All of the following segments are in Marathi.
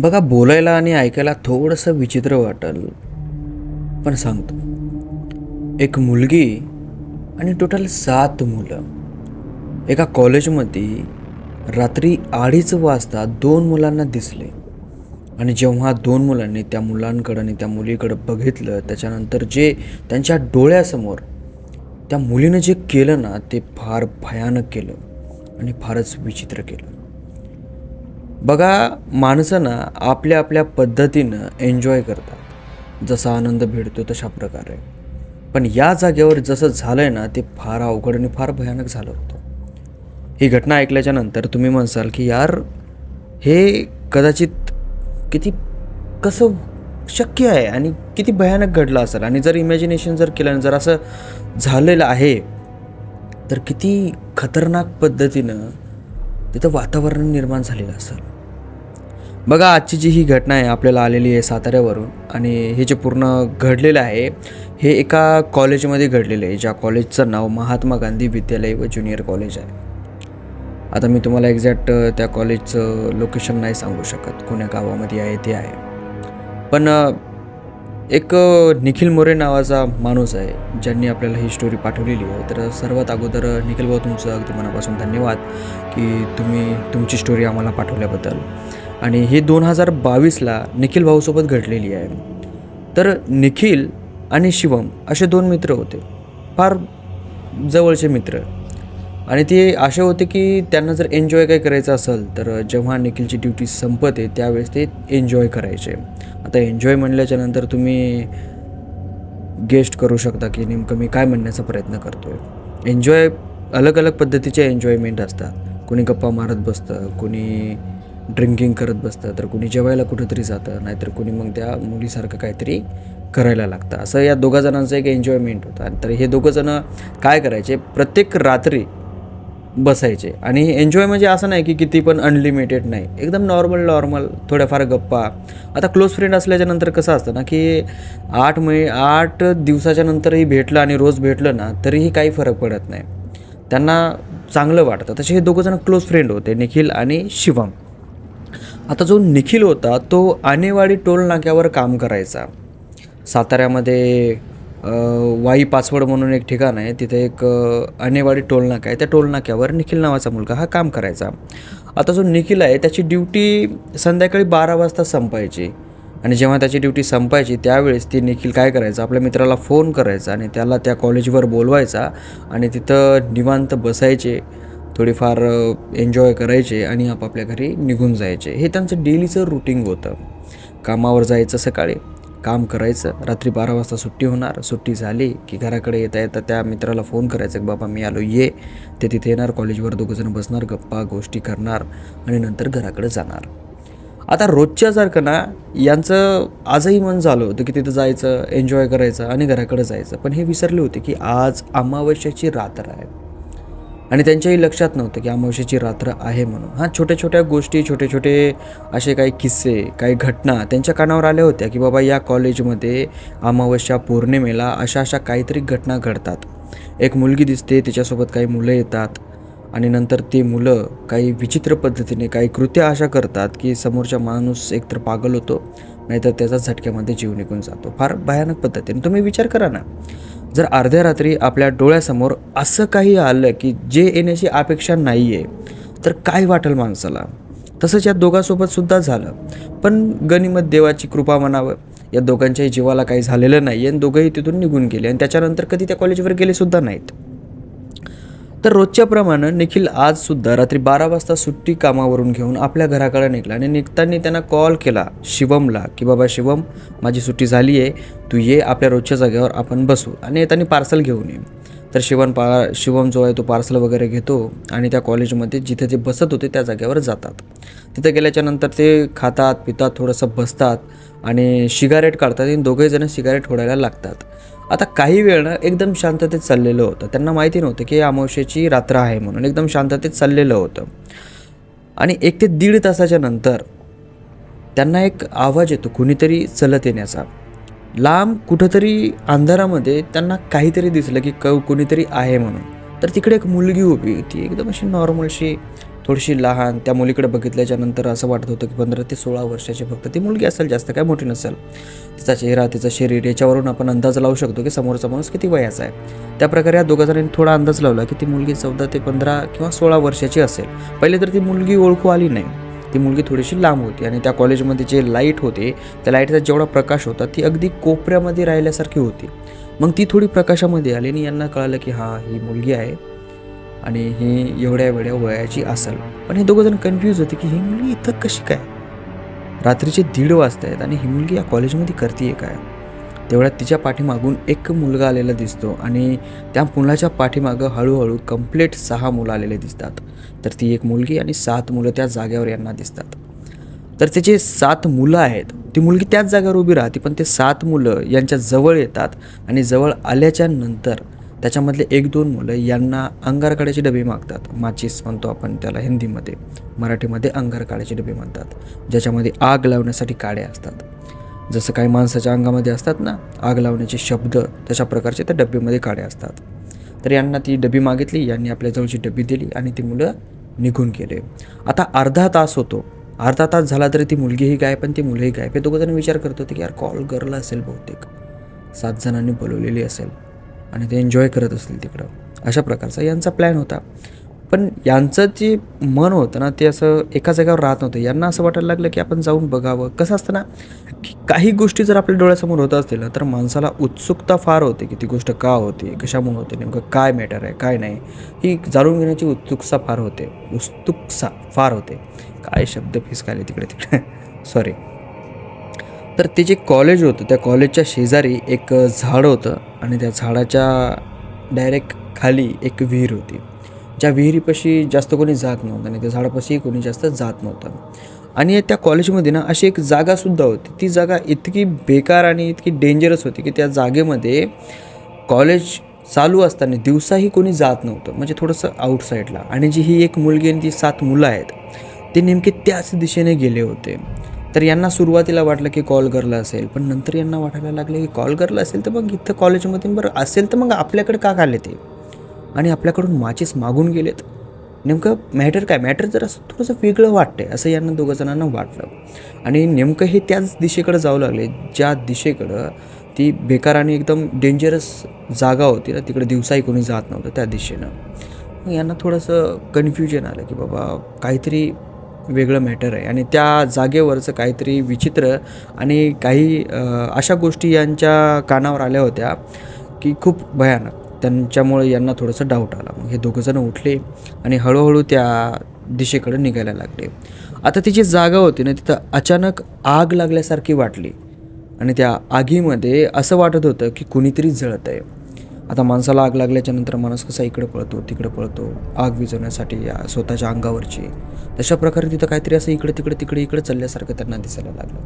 बघा बोलायला आणि ऐकायला थोडंसं विचित्र वाटेल. पण सांगतो एक मुलगी आणि टोटल सात मुलं. एका कॉलेजमध्ये रात्री अडीच वाजता दोन मुलांना दिसले. आणि जेव्हा दोन मुलांनी त्या मुलांकडं आणि त्या मुलीकडं बघितलं त्याच्यानंतर जे त्यांच्या डोळ्यासमोर त्या मुलीनं जे केलं ना ते फार भयानक केलं आणि फारच विचित्र केलं. बघा माणसं ना आपल्या आपल्या पद्धतीनं एन्जॉय करतात. जसा आनंद भेटतो तशा प्रकारे. पण या जागेवर जसं झालं आहे ना ते फार अवघड आणि फार भयानक झालं होतं. ही घटना ऐकल्याच्या नंतर तुम्ही म्हणसाल की यार हे कदाचित किती कसं शक्य आहे आणि किती भयानक घडलं असेल? आणि जर इमॅजिनेशन जर केलं जर असं झालेलं आहे तर किती खतरनाक पद्धतीनं तिथं वातावरण निर्माण झालेलं असेल. बघा आजची जी ही घटना आहे आपल्याला आलेली आहे साताऱ्यावरून आणि हे जे पूर्ण घडलेलं आहे हे एका कॉलेजमध्ये घडलेलं आहे ज्या कॉलेजचं नाव महात्मा गांधी विद्यालय व ज्युनियर कॉलेज आहे. आता मी तुम्हाला एक्झॅक्ट त्या कॉलेजचं लोकेशन नाही सांगू शकत कोण्या गावामध्ये आहे ते आहे. पण एक निखिल मोरे नावाचा माणूस आहे ज्यांनी आपल्याला ही स्टोरी पाठवलेली आहे. तर सर्वात अगोदर निखिल भाऊ तुमचं अगदी मनापासून धन्यवाद की तुम्ही तुमची स्टोरी आम्हाला पाठवल्याबद्दल. आणि ही दोन हजार बावीसला निखिल भाऊसोबत घडलेली आहे. तर निखिल आणि शिवम असे दोन मित्र होते. फार जवळचे मित्र. आणि ते असे होते की त्यांना जर एन्जॉय काय करायचं असेल तर जेव्हा निखिलची ड्युटी संपते त्यावेळेस ते एन्जॉय करायचे. आता एन्जॉय म्हणल्याच्या नंतर तुम्ही गेस्ट करू शकता की नेमकं मी काय म्हणण्याचा प्रयत्न करतो आहे एन्जॉय अलग अलग पद्धतीचे एन्जॉयमेंट असतात. कोणी गप्पा मारत बसतं कोणी ड्रिंकिंग करत बसतं तर कोणी जेवायला कुठंतरी जातं नाहीतर कोणी मग त्या मुलीसारखं काहीतरी करायला लागतं. असं या दोघा जणांचं एक एन्जॉयमेंट होतं. आणि तर हे दोघं जणं काय करायचे? प्रत्येक रात्री बसायचे. आणि एन्जॉय म्हणजे असं नाही की किती पण अनलिमिटेड नाही. एकदम नॉर्मल नॉर्मल थोड्याफार गप्पा. आता क्लोज फ्रेंड असल्याच्या नंतर कसं असतं ना की आठ मै आठ दिवसाच्या नंतरही भेटलं आणि रोज भेटलं ना तरीही काही फरक पडत नाही. त्यांना चांगलं वाटतं. तसे हे दोघंजण क्लोज फ्रेंड होते निखिल आणि शिवम. आता जो निखिल होता तो आणेवाडी टोल नाक्यावर काम करायचा. साताऱ्यामध्ये वाई पासवर्ड म्हणून एक ठिकाण आहे तिथे एक अ, आणेवाडी आहे. त्या टोलनाक्यावर निखिल नावाचा मुलगा हा काम करायचा. आता जो निखिल आहे त्याची ड्युटी संध्याकाळी बारा वाजता संपायची. आणि जेव्हा त्याची ड्युटी संपायची त्यावेळेस ती निखिल काय करायचं आपल्या मित्राला फोन करायचा आणि त्याला त्या कॉलेजवर बोलवायचा आणि तिथं निवांत बसायचे. थोडीफार एन्जॉय करायचे आणि आपापल्या घरी निघून जायचे. हे त्यांचं डेलीचं रुटीन होतं. कामावर जायचं सकाळी काम करायचं. रात्री बारा वाजता सुट्टी होणार. सुट्टी झाली की घराकडे येता येता त्या मित्राला फोन करायचं की बाबा मी आलो. ये. ते तिथे येणार. कॉलेजवर दोघंजण बसणार. गप्पा गोष्टी करणार आणि नंतर घराकडे जाणार. आता रोजच्या सारखं ना यांचं आजही मन झालं होतं की तिथं जायचं एन्जॉय करायचं आणि घराकडे जायचं. पण हे विसरले होते की आज अमावस्याची रात्र आहे. आणि त्यांच्याही लक्षात नव्हतं की अमावश्याची रात्र आहे म्हणून. हां छोट्या छोट्या गोष्टी छोटे छोटे असे काही किस्से काही घटना त्यांच्या कानावर आल्या होत्या की बाबा या कॉलेजमध्ये अमावस्या पौर्णिमेला अशा अशा काहीतरी घटना घडतात. एक मुलगी दिसते तिच्यासोबत काही मुलं येतात आणि नंतर ती मुलं काही विचित्र पद्धतीने काही कृत्या अशा करतात की समोरचा माणूस एकतर पागल होतो नाहीतर त्याचा झटक्यामध्ये जीव निघून जातो. फार भयानक पद्धतीने. तुम्ही विचार करा ना. जर अर्ध्या रात्री आपल्या डोळ्यासमोर असं काही आलं की जे येण्याची अपेक्षा नाही आहे तर काय वाटेल माणसाला? तसंच या दोघांसोबत सुद्धा झालं. पण गनिमत देवाची कृपा म्हणावं या दोघांच्याही जीवाला काही झालेलं नाही आणि दोघंही तिथून निघून गेले आणि त्याच्यानंतर कधी त्या कॉलेजवर गेले सुद्धा नाहीत. तर रोजच्याप्रमाणे निखिल आजसुद्धा रात्री बारा वाजता सुट्टी कामावरून घेऊन आपल्या घराकडे निघाला आणि निघताना त्यांना कॉल केला शिवमला की बाबा शिवम माझी सुट्टी झाली आहे तू ये आपल्या रोजच्या जागेवर आपण बसू. आणि येताना पार्सल घेऊन ये. तर शिवम पा शिवम जो आहे तो पार्सल वगैरे घेतो आणि त्या कॉलेजमध्ये जिथे ते बसत होते त्या जागेवर जातात. तिथे गेल्याच्यानंतर ते खातात पितात थोडंसं बसतात आणि सिगारेट काढतात आणि दोघेजणं सिगारेट फोडायला लागतात. आता काही वेळ एकदम शांततेत चाललेलं होतं. त्यांना माहिती नव्हतं की अमावस्येची रात्र आहे म्हणून एकदम शांततेत चाललेलं होतं. आणि एक ते दीड तासाच्या नंतर त्यांना एक आवाज येतो कुणीतरी चलत येण्याचा. लांब कुठंतरी अंधारामध्ये त्यांना काहीतरी दिसलं की क कुणीतरी आहे म्हणून. तर तिकडे एक मुलगी उभी होती. एकदम अशी नॉर्मलशी थोडीशी लहान त्या मुलीकडे बघितल्याच्या नंतर असं वाटत होतं की पंधरा ते सोळा वर्षाची फक्त ती मुलगी असेल जास्त काय मोठी नसेल. तिचा चेहरा तिचं शरीर याच्यावरून आपण अंदाज लावू शकतो की समोरचा माणूस किती वयाचा आहे. त्या प्रकारे या दोघा जणांनी थोडा अंदाज लावला की ती मुलगी चौदा ते पंधरा किंवा सोळा वर्षाची असेल. पहिले तर ती मुलगी ओळखू आली नाही. ती मुलगी थोडीशी लांब होती आणि त्या कॉलेजमध्ये जे लाइट होते त्या लाईटचा जेवढा प्रकाश होता ती अगदी कोपऱ्यामध्ये राहिल्यासारखी होती. मग ती थोडी प्रकाशामध्ये आली आणि यांना कळालं की हां ही मुलगी आहे. आणि ही एवढ्या वेळ्या वयाची असेल. पण हे दोघं जण कन्फ्यूज होते की ही मुलगी इथं कशी काय? रात्रीचे दीड वाजता आहेत आणि ही मुलगी या कॉलेजमध्ये करते काय? तेवढ्यात तिच्या पाठीमागून एक मुलगा आलेला दिसतो आणि त्या मुलाच्या पाठीमागं हळूहळू कंप्लीट सहा मुलं आलेले दिसतात. तर ती एक मुलगी आणि सात मुलं त्या जागेवर यांना दिसतात. तर त्याचे सात मुलं आहेत ती मुलगी त्याच जागेवर उभी राहते पण ते सात मुलं यांच्या जवळ येतात आणि जवळ आल्याच्यानंतर त्याच्यामधले एक दोन मुलं यांना अंगार डबे मागतात. माचीस म्हणतो आपण त्याला हिंदीमध्ये. मराठीमध्ये अंगार डबे म्हणतात. ज्याच्यामध्ये आग लावण्यासाठी काड्या असतात. जसं काही माणसाच्या अंगामध्ये असतात ना आग लावण्याचे शब्द तशा प्रकारचे त्या डब्यामध्ये काड्या असतात. तर यांना ती डबी मागितली यांनी आपल्याजवळची डबी दिली आणि ती मुलं निघून गेले. आता अर्धा तास होतो. अर्धा तास झाला तरी ती मुलगीही गायब पण ती मुलंही गायब. हे दोघं जण विचार करत होते की यार कॉल गरला असेल बहुतेक. सात जणांनी बोलवलेली असेल. आणि ते एन्जॉय करत असतील तिकडं. अशा प्रकारचा यांचा प्लॅन होता. पण यांचं जे मन होतं ना ते असं एका जागेवर राहत नव्हतं. यांना असं वाटायला लागलं की आपण जाऊन बघावं. कसं असतं ना की काही गोष्टी जर आपल्या डोळ्यासमोर होत असतील ना तर माणसाला उत्सुकता फार होते की ती गोष्ट का होते कशामुळे होते नेमकं काय मॅटर आहे काय नाही. ही जाणून घेण्याची उत्सुकता फार होते. उत्सुकता फार होते. काय शब्द फिसकायले तिकडे तिकडे सॉरी तर ते जे कॉलेज होतं त्या कॉलेजच्या शेजारी एक झाड होतं आणि त्या झाडाच्या डायरेक्ट खाली एक विहीर होती. ज्या विहिरीपाशी जास्त कोणी जात नव्हतं आणि त्या झाडापाशी कोणी जास्त जात नव्हतं. आणि त्या कॉलेजमध्ये ना अशी एक जागासुद्धा होती. ती जागा इतकी बेकार आणि इतकी डेंजरस होती की त्या जागेमध्ये कॉलेज चालू असताना दिवसाही कोणी जात नव्हतं. म्हणजे थोडंसं आउटसाईडला आणि जी ही एक मुलगी आणि ती सात मुलं आहेत ते नेमके त्याच दिशेने गेले होते. तर यांना सुरुवातीला वाटलं की कॉल करला असेल पण नंतर यांना वाटायला लागलं की कॉल करला असेल तर मग इथं कॉलेजमध्ये बरं असेल तर मग आपल्याकडे का आले ते? आणि आपल्याकडून माचीस मागून गेलेत. नेमकं मॅटर काय? मॅटर जर असं थोडंसं वेगळं वाटतंय असं यांना दोघं जणांना वाटलं. आणि नेमकं हे त्याच दिशेकडं जाऊ लागले ज्या दिशेकडं ती बेकार आणि एकदम डेंजरस जागा होती ना तिकडे दिवसाही कोणी जात नव्हतं त्या दिशेनं. मग यांना थोडंसं कन्फ्युजन आलं की बाबा काहीतरी वेगळं मॅटर आहे. आणि त्या जागेवरचं काहीतरी विचित्र आणि काही अशा गोष्टी यांच्या कानावर आल्या होत्या की खूप भयानक. त्यांच्यामुळे यांना थोडंसं डाऊट आला. मग हे दोघंजणं उठले आणि हळूहळू त्या दिशेकडे निघायला लागले. आता ती जी जागा होती ना तिथं अचानक आग लागल्यासारखी वाटली. आणि त्या आगीमध्ये असं वाटत होतं की कुणीतरी जळत आहे आता माणसाला आग लागल्याच्यानंतर माणूस कसा इकडे पळतो तिकडे पळतो आग विझवण्यासाठी या स्वतःच्या अंगावरची. तशा प्रकारे तिथं काहीतरी असं इकडे तिकडे तिकडे इकडे चालल्यासारखं त्यांना दिसायला लागलं.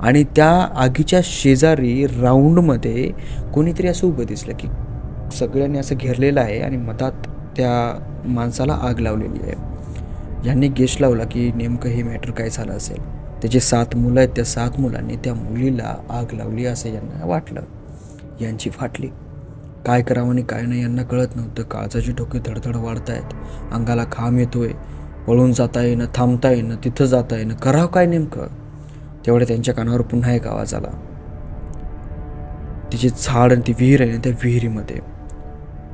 आणि त्या आगीच्या शेजारी राऊंडमध्ये कोणीतरी असं उभं दिसलं की सगळ्यांनी असं घेरलेलं आहे आणि मतात त्या माणसाला आग लावलेली आहे. यांनी गेस लावला की नेमकं हे मॅटर काय झालं असेल? त्याचे सात मुलं आहेत त्या सात मुलांनी त्या मुलीला आग लावली असं यांना वाटलं. यांची फाटली. काय करावं आणि काय नाही यांना कळत नव्हतं. काळजाची ठोके धडधड वाढत आहेत अंगाला खांब येतोय. पळून जाता येणं थांबता येईना तिथं जाता येणं करावं काय नेमकं? तेवढ्या त्यांच्या कानावर पुन्हा एक आवाज आला. तिची झाड आणि ती विहीर आहे ना त्या विहिरीमध्ये.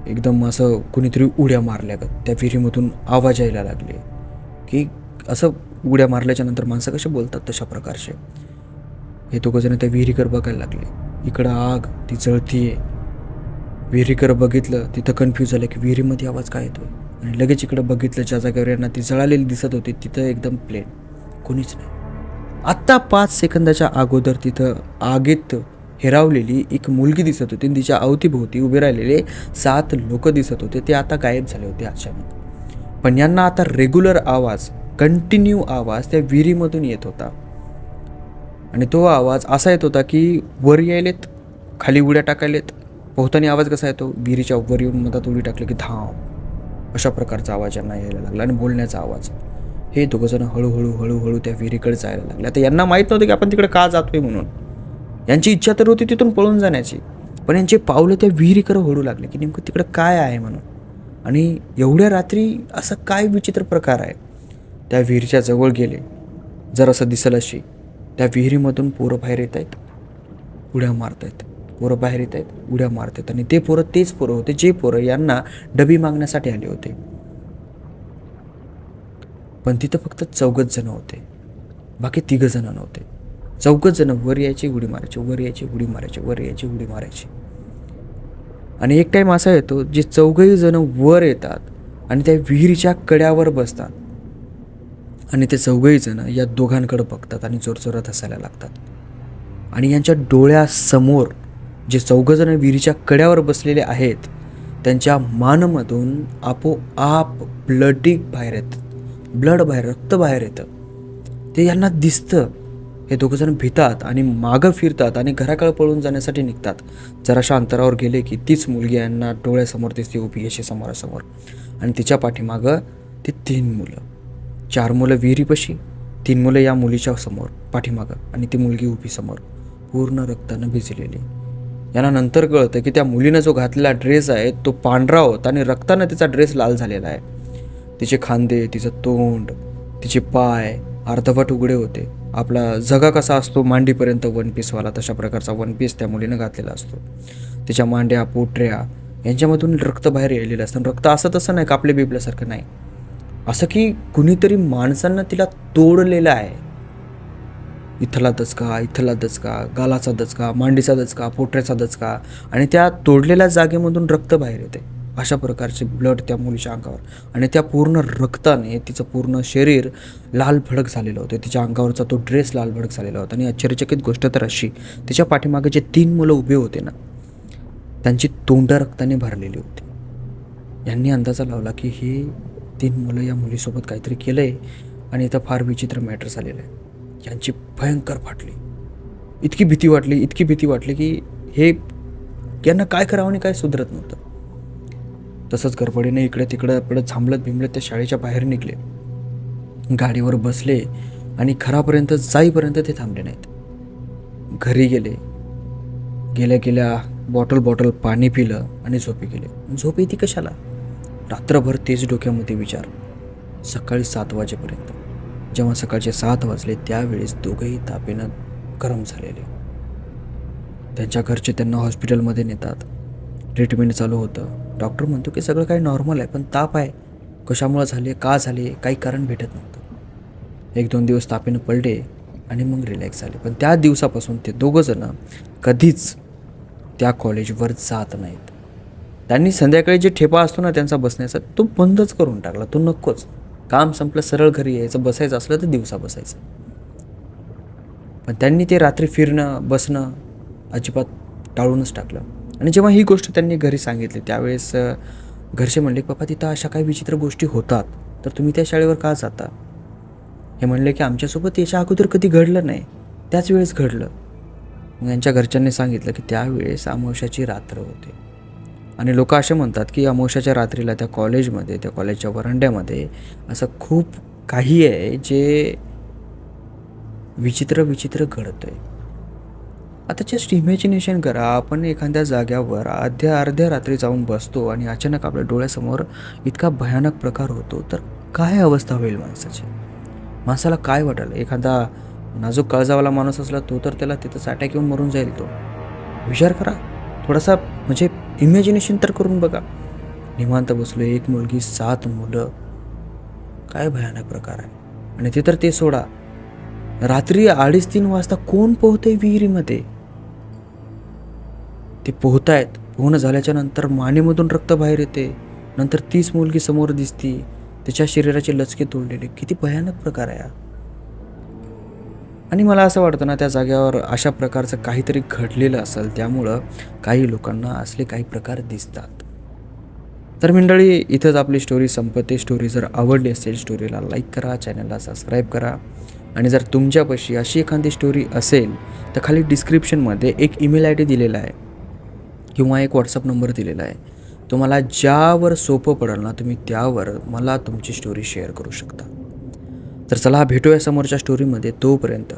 एकदम असं कुणीतरी उड्या मारल्या का त्या विहिरीमधून आवाज यायला लागले. की असं उड्या मारल्याच्या नंतर माणसं कसे बोलतात तशा प्रकारचे? हे दोघंजण त्या विहिरीकडे बघायला लागले. इकडं आग ती जळतीये. विहिरीकडं बघितलं तिथं कन्फ्यूज झालं की विहिरीमध्ये आवाज काय येतो आणि लगेच इकडं बघितलं ज्या जागेवर यांना ती जळालेली दिसत होती तिथं एकदम प्लेन कोणीच नाही. आत्ता पाच सेकंदाच्या अगोदर तिथं आगीत हेरावलेली एक मुलगी दिसत होती. आणि तिच्या अवतीभोवती उभे राहिलेले सात लोक दिसत होते. ते आता गायब झाले होते अचानक पण यांना आता रेग्युलर आवाज कंटिन्यू आवाज त्या विहिरीमधून येत होता. आणि तो आवाज असा येत होता की वर यायलेत खाली उड्या टाकायलेत पोहताना आवाज कसा येतो? विहिरीच्या वर येऊन मधात उडी टाकली की धाव. अशा प्रकारचा आवाज यांना यायला लागला आणि बोलण्याचा आवाज. हे दोघंजणं हळूहळू हळूहळू त्या विहिरीकडे जायला लागले. आता यांना माहीत नव्हतं की आपण तिकडे का जातोय म्हणून. यांची इच्छा तर होती तिथून पळून जाण्याची. पण यांचे पावलं त्या विहिरीकडे हळू लागले की नेमकं तिकडं काय आहे म्हणून. आणि एवढ्या रात्री असा काय विचित्र प्रकार आहे? त्या विहिरीच्या जवळ गेले. जर असं दिसेल अशी. त्या विहिरीमधून पोरं बाहेर येत आहेत उड्या मारत आहेत पोरं बाहेर येत आहेत उड्या मारत आहेत. आणि ते पोरं तेच पोरं होते जे पोरं यांना डबी मागण्यासाठी आले होते. पण तिथं फक्त चौघच जण होते. बाकी तिघ जण नव्हते. चौघच जण वर यायचे उडी मारायचे वर यायचे उडी मारायचे वर यायचे उडी मारायची. आणि एक टाईम असा येतो जे चौघही जण वर येतात आणि त्या विहिरीच्या कड्यावर बसतात. आणि ते चौघही जण या दोघांकडे बघतात आणि जोरजोरात हसायला लागतात. आणि यांच्या डोळ्यासमोर जे चौघजण विहिरीच्या कड्यावर बसलेले आहेत त्यांच्या मानमधून आपोआप ब्लडिंग बाहेर येतं. ब्लड बाहेर रक्त बाहेर येतं. ते यांना दिसतं. हे दोघंजण भितात आणि मागं फिरतात आणि घराकडे पळून जाण्यासाठी निघतात. जराशा अंतरावर गेले की तीच मुलगी यांना डोळ्यासमोर दिसते उभी अशी समोरासमोर. आणि तिच्या पाठीमागं ते तीन मुलं. चार मुलं विहिरीपाशी तीन मुलं या मुलीच्या समोर पाठीमागं. आणि ती मुलगी उभी समोर पूर्ण रक्तानं भिजलेली. यांना नंतर कळतं की त्या मुलीनं जो घातलेला ड्रेस आहे तो पांढरा होता आणि रक्तानं तिचा ड्रेस लाल झालेला आहे. तिचे खांदे तिचं तोंड तिचे पाय अर्धवट उघडे होते. आपला जगा कसा असतो मांडीपर्यंत वन पीसवाला तशा प्रकारचा वन पीस त्या मुलीनं घातलेला असतो. तिच्या मांड्या पोटऱ्या यांच्यामधून रक्त बाहेर यायलेलं असतं. रक्त असं तसं नाही कापले बिबल्यासारखं नाही. असं की कुणीतरी माणसांना तिला तोडलेलं आहे. इथला दचका इथला दचका गालाचा दचका मांडीचा दचका पोटऱ्याचा दचका आणि त्या तोडलेल्या जागेमधून रक्त बाहेर येते. अशा प्रकारचे ब्लड त्या मुलीच्या अंगावर. आणि त्या पूर्ण रक्ताने तिचं पूर्ण शरीर लाल भडक झालेलं होतं. तिच्या अंगावरचा तो ड्रेस लाल भडक झालेला होता. आणि आश्चर्यचकित गोष्ट तर अशी तिच्या पाठीमागे जे तीन मुलं उभे होते ना त्यांची तोंड रक्ताने भरलेली होती. यांनी अंदाजा लावला की हे तीन मुलं या मुलीसोबत काहीतरी केलं आहे आणि इथं फार विचित्र मॅटर झालेलं आहे. यांची भयंकर फाटली. इतकी भीती वाटली इतकी भीती वाटली की हे यांना काय करावं आणि काय सुधरत नव्हतं. तसंच गडबडीने इकडे तिकडं इकडं झांबलत भिंबलत त्या शाळेच्या बाहेर निघले. गाडीवर बसले आणि घरापर्यंत जाईपर्यंत ते थांबले नाहीत. घरी गेले. गेल्या गेल्या बॉटल बॉटल पाणी पिलं आणि झोपी गेले. झोप येते कशाला? रात्रभर तेच डोक्यामध्ये विचार. सकाळी सात वाजेपर्यंत. जेव्हा सकाळचे सात वाजले त्यावेळेस दोघंही तापेनं गरम झालेले. त्यांच्या घरचे त्यांना हॉस्पिटलमध्ये नेतात. ट्रीटमेंट चालू होतं. डॉक्टर म्हणतो की सगळं काही नॉर्मल आहे पण ताप आहे. कशामुळं झाले का झाले काही कारण भेटत नव्हतं. एक दोन दिवस तापेनं पडले आणि मग रिलॅक्स झाले. पण त्या दिवसापासून ते दोघंजणं कधीच त्या कॉलेजवर जात नाहीत. त्यांनी संध्याकाळी जे ठेपा असतो ना त्यांचा बसण्याचा तो बंदच करून टाकला. तो नकोच. काम संपलं सरळ घरी यायचं बसायचं असलं तर दिवसा बसायचं. पण त्यांनी ते रात्री फिरणं बसणं अजिबात टाळूनच टाकलं. आणि जेव्हा ही गोष्ट त्यांनी घरी सांगितली त्यावेळेस घरचे म्हणले पप्पा तिथं अशा काही विचित्र गोष्टी होतात तर तुम्ही त्या शाळेवर का जाता? हे म्हणले की आमच्यासोबत याच्या अगोदर कधी घडलं नाही त्याच वेळेस घडलं. मग यांच्या घरच्यांनी सांगितलं की त्यावेळेस अमावश्याची रात्र होते. आणि लोक असे म्हणतात की अमोशाच्या रात्रीला त्या कॉलेजमध्ये त्या कॉलेजच्या वरांड्यामध्ये असं खूप काही आहे जे विचित्र विचित्र घडतं आहे आता जस्ट इमॅजिनेशन करा आपण एखाद्या जाग्यावर अर्ध्या अर्ध्या रात्री जाऊन बसतो आणि अचानक आपल्या डोळ्यासमोर इतका भयानक प्रकार होतो तर काय अवस्था होईल माणसाची? माणसाला काय वाटेल? एखादा नाजूक कळजावाला माणूस असला तो तर त्याला तिथंच अटॅक येऊन मरून जाईल तो. विचार करा. थोडासा म्हणजे इमॅजिनेशन तर करून बघा. निवांत बसलो एक मुलगी सात मुलं. काय भयानक प्रकार आहे. आणि ते तर ते सोडा. रात्री अडीच तीन वाजता कोण पोहते विहिरीमध्ये? ते पोहतायत. पोहणं झाल्याच्यानंतर मानेमधून रक्त बाहेर येते. नंतर तीच मुलगी समोर दिसती. त्याच्या शरीराचे लचके तोडलेले. किती भयानक प्रकार आहे आणि मला असं वाटतं ना त्या जाग्यावर अशा प्रकारचं काहीतरी घडलेलं असेल त्यामुळं काही लोकांना असले काही प्रकार दिसतात. तर मंडळी इथंच आपली स्टोरी संपते. स्टोरी जर आवडली असेल स्टोरीला लाईक करा चॅनलला सबस्क्राईब करा. आणि जर तुमच्यापाशी अशी एखादी स्टोरी असेल तर खाली डिस्क्रिप्शनमध्ये एक ईमेल आय डी दिलेला आहे किंवा एक व्हॉट्सअप नंबर दिलेला आहे. तुम्हाला ज्यावर सोपं पडेल ना तुम्ही त्यावर मला तुमची स्टोरी शेअर करू शकता. तर चला भेटूया समोरच्या स्टोरीमध्ये तोपर्यंत.